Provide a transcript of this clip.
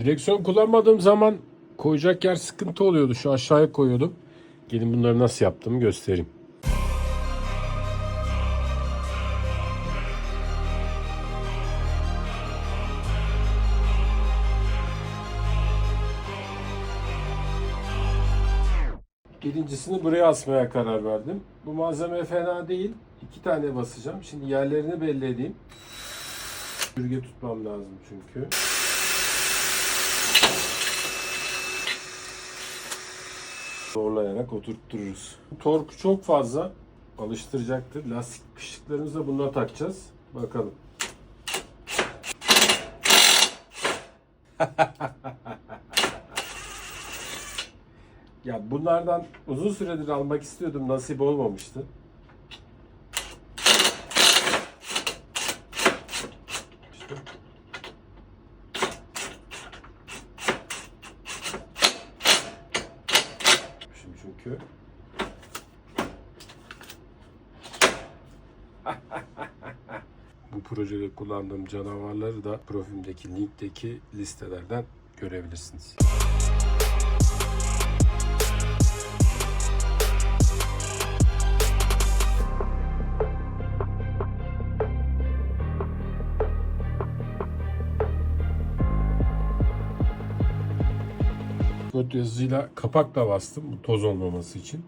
Direksiyon kullanmadığım zaman koyacak yer sıkıntı oluyordu. Şu aşağıya koyuyordum. Gelin bunları nasıl yaptığımı göstereyim. Birincisini buraya asmaya karar verdim. Bu malzeme fena değil. İki tane basacağım. Şimdi yerlerini belli edeyim. Sürge tutmam lazım çünkü. Zorlayarak oturttururuz. Torku çok fazla. Alıştıracaktır. Lastik kışlıklarımızı da bununla takacağız. Bakalım. Ya bunlardan uzun süredir almak istiyordum. Nasip olmamıştı. İşte. Şimdi çünkü bu projede kullandığım canavarları da profilimdeki linkteki listelerden görebilirsiniz. Kod yazısıyla kapak da bastım bu toz olmaması için.